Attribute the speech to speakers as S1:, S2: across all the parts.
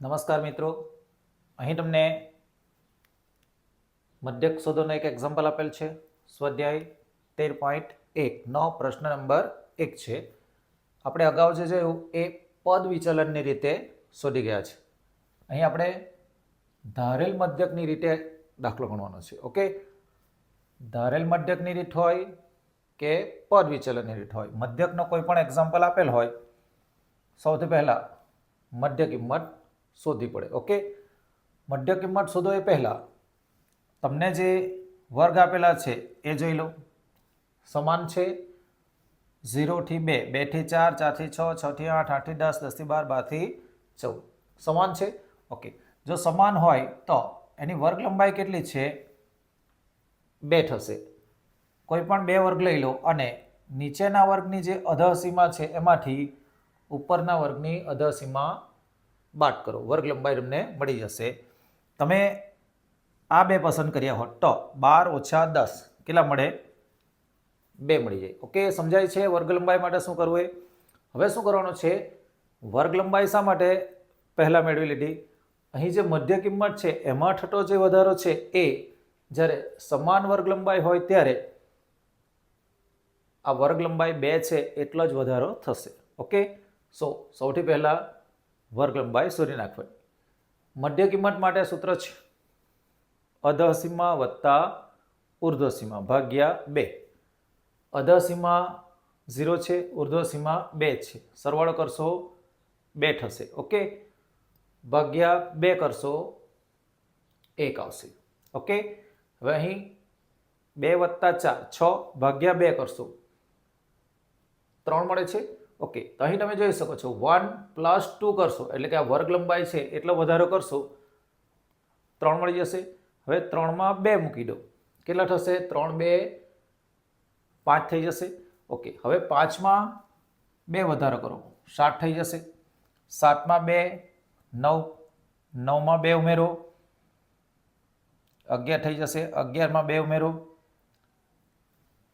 S1: નમસ્કાર મિત્રો. અહીં તમને મધ્યક શોધોનો એક એક્ઝામ્પલ આપેલ છે. સ્વાધ્યાય તેર પોઈન્ટ એકનો પ્રશ્ન નંબર એક છે. આપણે અગાઉ જે જોયું, એ પદ વિચલનની રીતે શોધી ગયા છે. અહીં આપણે ધારેલ મધ્યકની રીતે દાખલો ગણવાનો છે, ઓકે? ધારેલ મધ્યકની રીત હોય કે પદ વિચલનની રીત હોય. મધ્યકનો કોઈ પણ એક્ઝામ્પલ આપેલ હોય, સૌથી પહેલાં મધ્ય કિંમત શોધવી પડે. ઓકે? મધ્ય કિંમત શોધો એ પહેલાં. તમને જે વર્ગ આપેલા છે એ જોઈ લો. સમાન છે ઝીરોથી બે. બેથી ચાર ચારથી છ છથી આઠ આઠથી દસ દસથી બાર બારથી ચૌદ. સમાન છે? ઓકે. જો સમાન હોય તો એની વર્ગ લંબાઈ કેટલી છે? બે થશે. કોઈ પણ બે વર્ગ લઈ લો અને નીચેના વર્ગની જે અધસીમા છે એમાંથી ઉપરના વર્ગની અધઃસીમા બાદ કરો. વર્ગ લંબાઈ તમને મળી જશે. તમે આ બે પસંદ કર્યા હોત તો બાર ઓછા દસ કેટલા મળે? બે મળી જાય. ઓકે, સમજાય છે? વર્ગ લંબાઈ માટે શું કરવું એ? હવે શું કરવાનું છે? વર્ગ લંબાઈ શા માટે પહેલાં મેળવી લીધી? અહીં જે મધ્ય કિંમત છે, એમાં થતો જે વધારો છે એ જ્યારે સમાન વર્ગ લંબાઈ હોય ત્યારે આ વર્ગ લંબાઈ બે છે, એટલો જ વધારો થશે. ઓકે? સો, સૌથી પહેલાં વર્ગ લંબાઈ શોધી મધ્ય કિંમત માટે સૂત્ર છે અધસીમા વત્તા ઉર્ધ્વસીમા ભાગ્યા બે. અધસીમા ઝીરો છે ઉર્ધ્વસીમા બે છે. સરવાળો કરશો બે થશે. ઓકે? ભાગ્યા બે કરશો એક આવશે. ઓકે? હવે અહીં બે વત્તા ચાર, છ ભાગ્યા બે કરશો. ત્રણ મળે છે? ઓકે, તો અહીં તમે જોઈ શકો છો વન પ્લસ ટુ કરશો, એટલે કે આ વર્ગ લંબાઈ છે, એટલો વધારો કરશો, ત્રણ મળી જશે. હવે ત્રણમાં બે મૂકી દો. કેટલા થશે? ત્રણ, બે, પાંચ થઈ જશે. ઓકે, હવે પાંચમાં બે વધારો કરો. સાત થઈ જશે. સાતમાં બે, નવ. નવમાં બે ઉમેરો. અગિયાર થઈ જશે. અગિયારમાં બે ઉમેરો.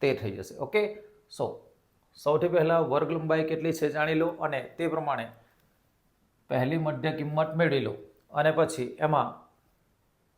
S1: તે થઈ જશે. ઓકે, સો સૌથી પહેલાં વર્ગ લંબાઈ કેટલી છે જાણી લો અને તે પ્રમાણે પહેલી મધ્ય કિંમત મેળવી લો. અને પછી એમાં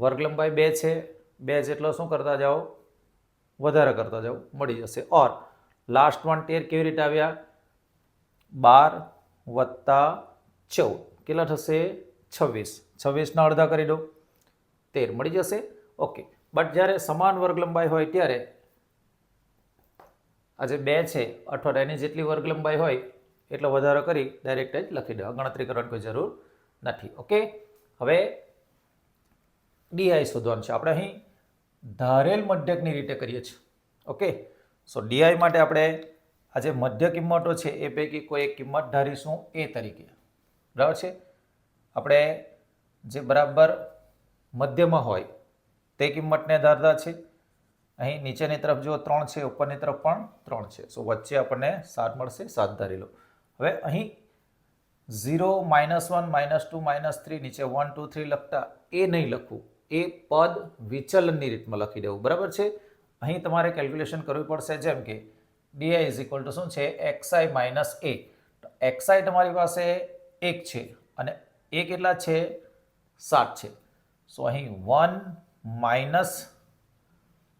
S1: વર્ગ લંબાઈ બે છે, બે જેટલો શું કરતા જાઓ? વધારે કરતા જાઓ, મળી જશે. ઓર લાસ્ટ વન તેર કેવી રીતે આવ્યા? બાર વત્તા ચૌદ. કેટલા થશે? છવ્વીસ. છવ્વીસના અડધા કરી દો. તેર મળી જશે. ઓકે. બટ જ્યારે સમાન વર્ગ લંબાઈ હોય ત્યારે આ જે બે છે. અથવા એની જેટલી વર્ગ લંબાઈ હોય એટલો વધારો કરી ડાયરેક્ટ જ લખી દેવા. ગણતરી કરવાની કોઈ જરૂર નથી. ઓકે હવે ડીઆઈ શોધવાનું છે. આપણે અહીં ધારેલ મધ્યકની રીતે કરીએ છીએ. ઓકે સો ડીઆઈ માટે આપણે આ જે મધ્ય કિંમતો છે એ પૈકી કોઈ એક કિંમત ધારીશું એ તરીકે. બરાબર છે? આપણે જે બરાબર મધ્યમાં હોય તે કિંમતને ધારતા છે. અહીં નીચેની તરફ જો ત્રણ છે, ઉપરની તરફ પણ ત્રણ છે. સો વચ્ચે આપણને સાત મળશે, સાત ધારી લો. હવે અહીં zero, minus one, minus two, minus three, નીચે વન, ટુ, થ્રી લખતા એ નહીં લખવું. એ પદ વિચલનની રીતમાં લખી દેવું. બરાબર છે? અહીં તમારે કેલ્ક્યુલેશન કરવી પડશે, જેમ કે ડીઆઈ ઇઝ ઇક્વલ ટુ શું છે? એક્સઆઈ માઇનસ એ એક્સઆઈ તમારી પાસે એક છે અને એ કેટલા છે? સાત છે. સો અહીં વન માઇનસ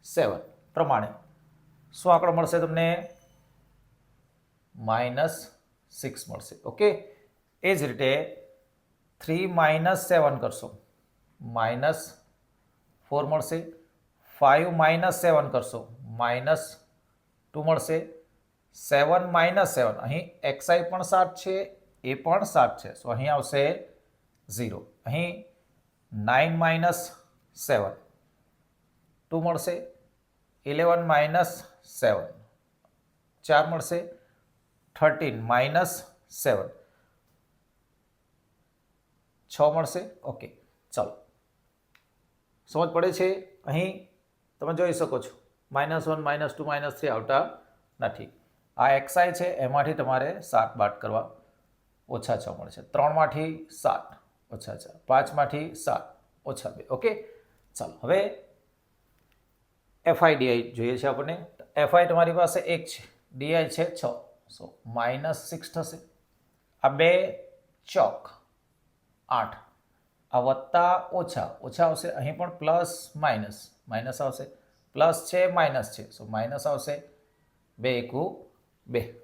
S1: સેવન. પ્રમાણે. શું આંકડો મળશે તમને? માઇનસ સિક્સ મળશે. ઓકે? એ જ રીતે થ્રી માઇનસ સેવન કરશો. માઇનસ ફોર મળશે. ફાઇવ માઇનસ સેવન કરશો. માઇનસ ટુ મળશે. Seven minus seven. અહીં એક્સઆઈ પણ સાત છે, એ પણ સાત છે. સો અહીં આવશે ઝીરો. અહીં નાઇન માઇનસ સેવન. ટુ મળશે. Eleven minus seven. ચાર મળશે થર્ટીન માઇનસ સેવન. છ મળશે? ઓકે, ચાલો. સમજ પડે છે? અહીં તમે જોઈ શકો છો. Minus one, minus two, minus three આવતા નથી. આ એક્સઆઈ છે, એમાંથી તમારે સાત બાદ કરવા ઓછા છ મળશે. ત્રણમાંથી સાત ઓછા છ. પાંચમાંથી સાત ઓછા બે. ઓકે? ચાલો, હવે એફઆઈ ડીઆઈ જોઈએ છે આપણને. એફઆઈ તમારી પાસે એક છે. ડીઆઈ છે છ. સો માઇનસ સિક્સ થશે. આ બે ચોક. આઠ. આ વત્તા ઓછા. ઓછા આવશે અહીં પણ પ્લસ માઇનસ માઇનસ આવશે. પ્લસ છે માઇનસ છે. સો માઇનસ આવશે બે એકુ બે.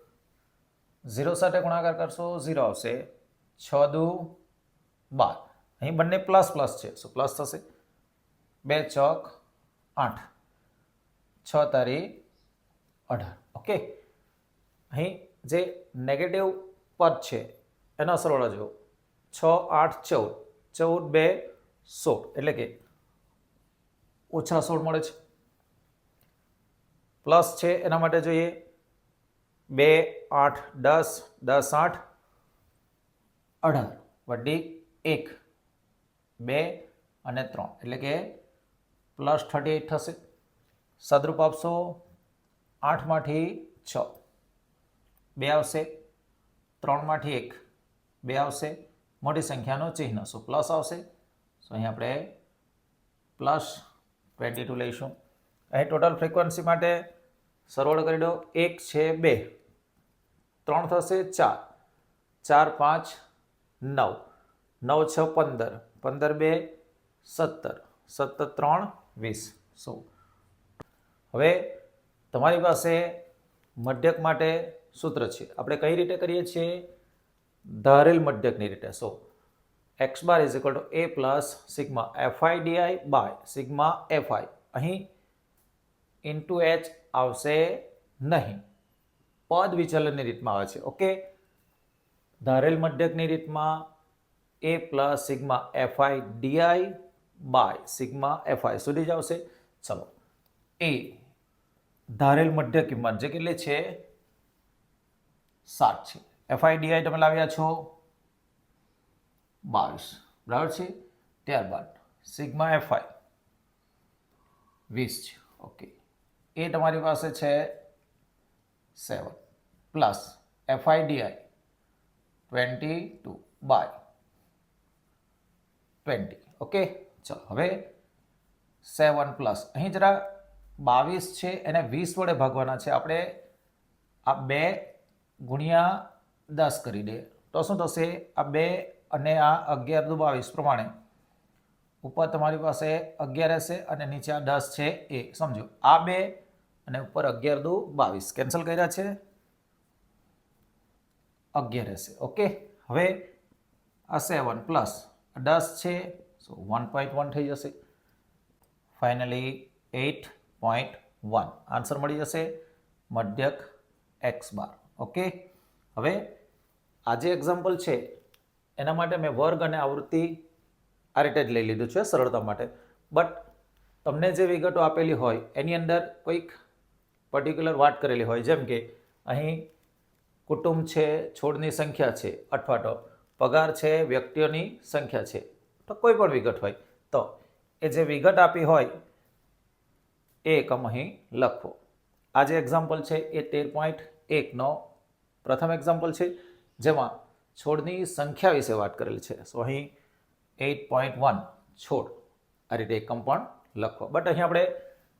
S1: ઝીરો સાથે ગુણાકાર કરશો ઝીરો આવશે છ દુ બાર. અહીં બંને પ્લસ પ્લસ છે. સો પ્લસ થશે. બે ચોક, આઠ. છ તારી અઢાર. ઓકે અહીં જે નેગેટિવ પદ છે, એનો સરવાળો જુઓ. છ, આઠ, ચૌદ. ચૌદ, બે, સોળ. એટલે કે ઓછા સોળ મળે છે. પ્લસ છે, એના માટે જોઈએ. બે, આઠ, દસ દસ, આઠ, અઢાર. વડી એક, બે અને ત્રણ. એટલે કે પ્લસ થર્ટી એટ થશે. સદરૂપ આપશો. આઠમાંથી છ. બે આવશે. ત્રણમાંથી એક. બે આવશે. મોટી સંખ્યાનું ચિહ્ન. શું પ્લસ આવશે. સો અહીં આપણે પ્લસ ટ્વેન્ટી ટુ લઈશું. અહીં ટોટલ ફ્રીક્વન્સી માટે સરવાળો કરી દો. એક છે બે. ત્રણ થશે ચાર. ચાર, પાંચ, નવ. નવ છ, પંદર. પંદર, બે, સત્તર. સત્તર, ત્રણ, વીસ. સો હવે તમારી પાસે મધ્યક માટે સૂત્ર છે. આપણે કઈ રીતે કરીએ છીએ? ધારેલ મધ્યકની રીતે. So X bar is equal to A plus sigma F I D I by sigma F I અહીં ઇન્ટુ એચ આવશે નહીં. પદ વિચલનની રીતમાં આવે છે. ઓકે ધારેલ મધ્યકની રીતમાં A plus sigma F I D I by sigma F I સુધી જ આવશે. ચલો. એ ધારેલ મધ્ય કિંમત, જે કેટલી છે? સાત છે. એફઆઈડીઆઈ તમે લાવ્યા છો? બાવીસ. બરાબર છે? ત્યારબાદ સિગ્મા એફઆઈ વીસ છે. ઓકે. એ તમારી પાસે છે seven plus F I D I twenty two by twenty. Okay? ચલો, હવે સેવન પ્લસ. અહીં જરા બાવીસ છે એને વીસ વડે ભાગવાના છે. આપણે આ બે ગુણ્યા દસ કરી દે. તો શું થશે? આ બે અને આ અગિયાર દુ બાવીસ પ્રમાણે. ઉપર તમારી પાસે અગિયાર હશે અને નીચે આ દસ છે એ. સમજો? આ બે અને ઉપર અગિયાર દુ બાવીસ. કેન્સલ કર્યા છે? અગિયાર હશે. ઓકે? હવે આ સેવન પ્લસ દસ છે, સો વન પોઈન્ટ વન થઈ જશે. Finally eight point one answer મળી જશે મધ્યક એક્સ બાર ઓકે હવે આ જે એક્ઝામ્પલ છે, એના માટે મેં વર્ગ અને આવૃત્તિ આ રીતે જ લઈ લીધું છે સરળતા માટે. બટ તમને જે વિગતો આપેલી હોય, એની અંદર કોઈક પર્ટિક્યુલર વાત કરેલી હોય, જેમ કે અહીં કુટુંબ છે, છોડની સંખ્યા છે અથવા તો પગાર છે, વ્યક્તિઓની સંખ્યા છે. તો કોઈ પણ વિગત હોય. તો એ જે વિગત આપી હોય એકમ અહીં લખવો આ જે એક્ઝામ્પલ છે એ તેર પોઈન્ટ એકનો પ્રથમ એક્ઝામ્પલ છે, જેમાં છોડની સંખ્યા વિશે વાત કરેલી છે. સો અહીં એઇટ પોઈન્ટ વન છોડ. આ રીતે એકમ પણ લખો. બટ અહીં આપણે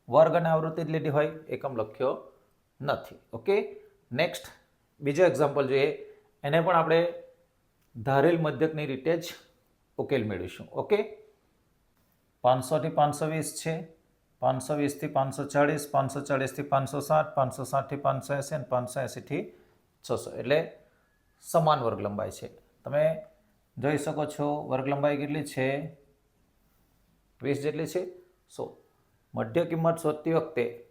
S1: વર્ગ અને આવૃત્તિ જ લીધી હોય, એકમ લખ્યો નથી. ઓકે નેક્સ્ટ બીજો એક્ઝામ્પલ જોઈએ. એને પણ આપણે ધારેલ મધ્યકની રીતે જ ઉકેલ મેળવીશું. ઓકે પાંચસોથી પાંચસો વીસ છે. પાંચસો વીસથી પાંચસો ચાળીસ, પાંચસો ચાળીસથી પાંચસો સાઠ પાંચસો સાઠથી પાંચસો એંસી અને પાંચસો એંસીથી છસો. એટલે સમાન વર્ગ લંબાઈ છે. તમે જોઈ શકો છો વર્ગ લંબાઈ કેટલી છે? વીસ જેટલી છે. સો. મધ્ય કિંમત શોધતી વખતે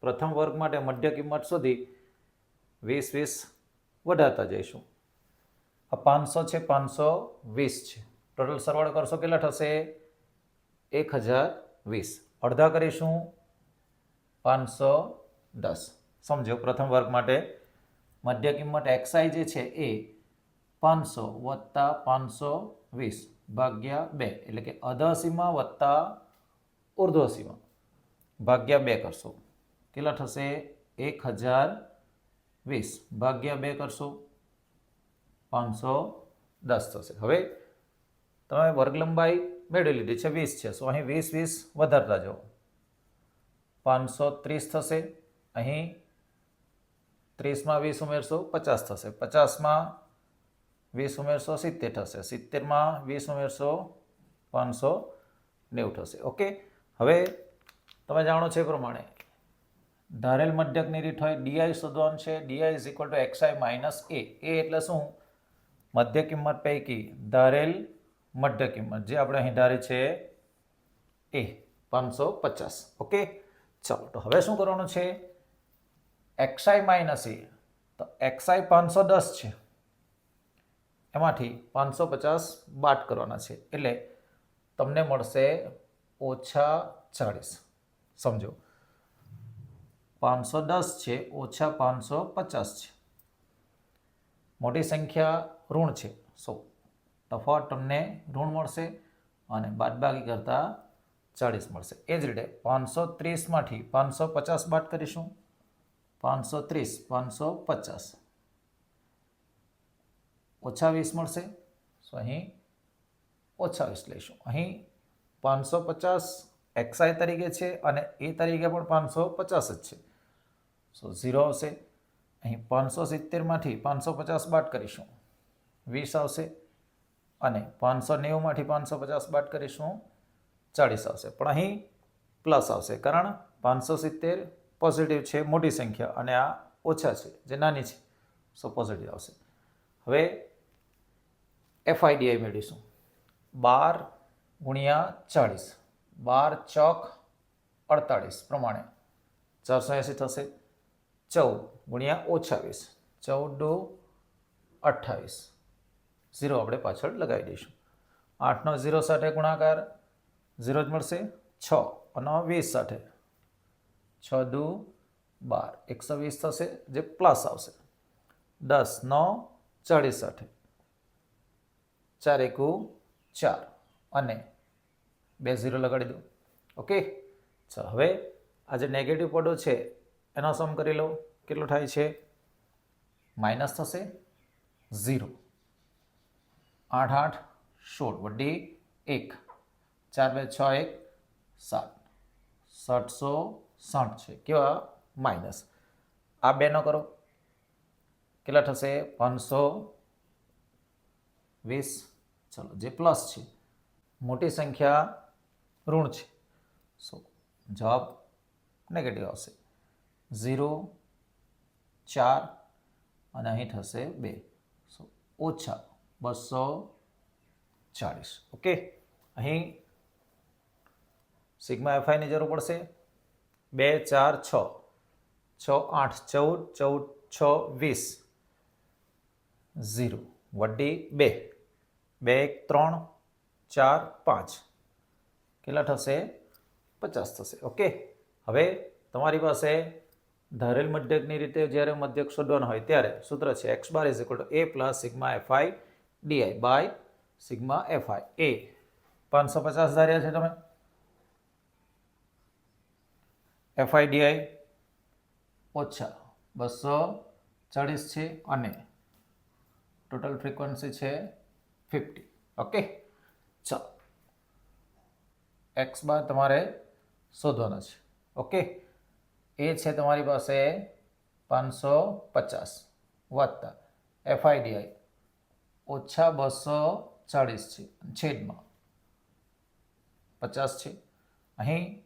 S1: પ્રથમ વર્ગ માટે મધ્ય કિંમત શોધી વીસ વીસ વધારતા જઈશું. આ પાંચસો છે, પાંચસો વીસ છે. ટોટલ સરવાળો કરશો, કેટલા થશે? એક હજાર વીસ. અડધા કરીશું પાંચસો દસ. સમજો, પ્રથમ વર્ગ માટે મધ્ય કિંમત એક્સઆઈ જે છે એ પાંચસો વત્તા પાંચસો વીસ ભાગ્યા બે. એટલે કે અધસીમા વત્તા ઉર્ધ્વસીમા ભાગ્યા બે કરશો. કેટલા થશે? એક હજાર વીસ. ભાગ્યા બે કરશો. પાંચસો દસ થશે. હવે તમે વર્ગ લંબાઈ મેળવી લીધી છે, વીસ છે. સો અહીં વીસ વીસ વધારતા જાઓ. પાંચસો ત્રીસ થશે. અહીં ત્રીસમાં વીસ ઉમેરશો, પચાસ થશે. પચાસમાં વીસ ઉમેરશો, સિત્તેર થશે. સિત્તેરમાં વીસ ઉમેરશો, પાંચસો નેવું થશે. ઓકે? હવે તમે જાણો છો એ પ્રમાણે. ધારેલ મધ્યકની રીત હોય ડીઆઈ શોધવાનું છે. D I is equal to X I minus A A એટલે શું? મધ્ય કિંમત પૈકી ધારેલ મધ્ય કિંમત જે આપણે અહીં ધારી છે એ પાંચસો પચાસ. ઓકે? ચાલો, તો હવે શું કરવાનું છે? X I minus A. તો એક્સઆઈ પાંચસો દસ છે. એમાંથી પાંચસો પચાસ બાદ કરવાના છે. એટલે તમને મળશે ઓછા ચાળીસ. સમજો? પાંચસો દસ છે, ઓછા પાંચસો પચાસ છે. મોટી સંખ્યા ઋણ છે. સો તફાવત તમને ઋણ મળશે અને બાદબાકી કરતાં ચાળીસ મળશે. એ જ રીતે પાંચસો ત્રીસમાંથી પાંચસો પચાસ બાદ કરીશું. પાંચસો ત્રીસ, પાંચસો પચાસ. ઓછા વીસ મળશે. સો અહીં ઓછા વીસ લઈશું. અહીં પાંચસો પચાસ એક્સઆઈ તરીકે છે અને એ તરીકે પણ પાંચસો પચાસ જ છે. સો ઝીરો આવશે. અહીં પાંચસો સિત્તેરમાંથી પાંચસો પચાસ બાદ કરીશું. વીસ આવશે. અને પાંચસો નેવુંમાંથી પાંચસો પચાસ બાદ કરીશું ચાળીસ આવશે. પણ અહીં પ્લસ આવશે કારણ પાંચસો સિત્તેર પોઝિટિવ છે મોટી સંખ્યા અને આ ઓછા છે, જે નાની છે. સો પોઝિટિવ આવશે. હવે એફઆઈડીઆઈ મેળવીશું. બાર ગુણ્યા ચાળીસ. બાર ચોક અડતાળીસ પ્રમાણે ચારસો એંસી થશે. ચૌદ ગુણ્યા ઓછા વીસ ચૌદ અઠ્ઠાવીસ ઝીરો આપણે પાછળ લગાવી દઈશું. આઠનો ઝીરો સાથે ગુણાકાર ઝીરો જ મળશે છ અને વીસ સાથે. છ દુ બાર. એકસો વીસ થશે, જે પ્લસ આવશે. દસ નવ ચાળીસ સાથે. ચાર એકુ ચાર. અને બે ઝીરો લગાડી દો ઓકે? ચાલો હવે આ જે નેગેટિવ પદો છે, એનો સમ કરી લો. કેટલો થાય છે? માઇનસ થશે ઝીરો. આઠ આઠ સોળ. વડી એક. ચાર બે છ એક સાત. સાતસો સાઠ છે. કેવા? માઇનસ આ બે ન કરો. કેટલા થશે? પાંચસો વીસ. ચલો, જે પ્લસ છે, મોટી સંખ્યા ઋણ છે. સો, જવાબ નેગેટિવ આવશે. ઝીરો, ચાર અને અહીં થશે બે. સો, ઓછા બસો ચાળીસ. ઓકે? અહીં સિગ્મા એફઆઈની જરૂર પડશે. બે, ચાર, છ. છ, આઠ, ચૌદ ચૌદ, છ, વીસ. ઝીરો. વડ્ડી બે. બે, એક, ત્રણ, ચાર, પાંચ. કેટલા થશે? પચાસ થશે. ઓકે? હવે તમારી પાસે ધારેલ મધ્યકની રીતે જ્યારે મધ્યક શોધવાનો હોય ત્યારે સૂત્ર છે X bar is equal to A plus sigma F I D I by sigma F I A પાંચસો પચાસ ધાર્યા છે તમે? એફઆઈ ડીઆઈ ઓછા બસો ચાળીસ છે અને ટોટલ ફ્રીક્વન્સી છે ફિફ્ટી ઓકે ચાલો. એક્સ બાર તમારે શોધવાનો છે. ઓકે એ છે તમારી પાસે પાંચસો પચાસ વત્તા એફઆઈડીઆઈ ઓછા બસો ચાળીસ છે. છેદમાં પચાસ છે. અહીં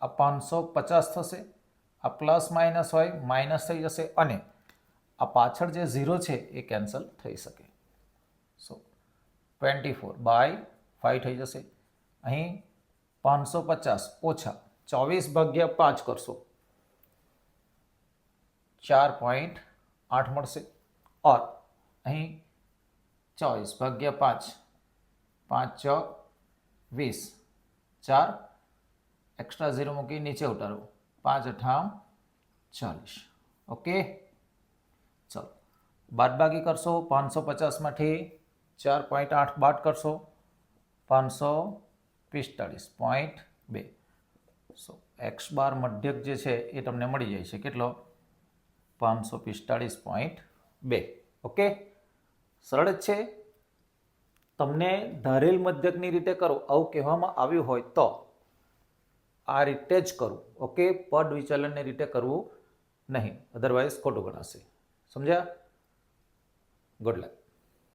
S1: આ પાંચસો પચાસ થશે, આ પ્લસ માઇનસ હોય, માઇનસ થઈ જશે અને આ પાછળ જે ઝીરો છે એ કેન્સલ થઈ શકે. So twenty four by five થઈ જશે. અહીં પાંચસો પચાસ ઓછા ચોવીસ ભાગ્યા પાંચ કરશો. ચાર પોઈન્ટ આઠ મળશે. ઓર અહીં ચોવીસ, ભાગ્યા પાંચ પાંચ છ, વીસ, ચાર એક્સ્ટ્રા ઝીરો મૂકી નીચે ઉતારો પાંચ અઠામ ચાલીસ. ઓકે? ચલો. બાદબાકી કરશો, પાંચસો પચાસમાંથી ચાર પોઈન્ટ આઠ બાદ કરશો, પાંચસો પિસ્તાળીસ પોઈન્ટ બે. સો એક્સ બાર મધ્યક જે છે એ તમને મળી જાય છે. કેટલો? પાંચસો પિસ્તાળીસ પોઈન્ટ બે. ઓકે? સરળ છે. તમને ધારેલ મધ્યકની રીતે કરો, આવું કહેવામાં આવ્યું હોય તો. આ રીતે જ કરવું ઓકે? પદ વિચલનની રીતે કરવું નહીં અધરવાઇઝ ખોટું ગણાશે. સમજ્યા? Good luck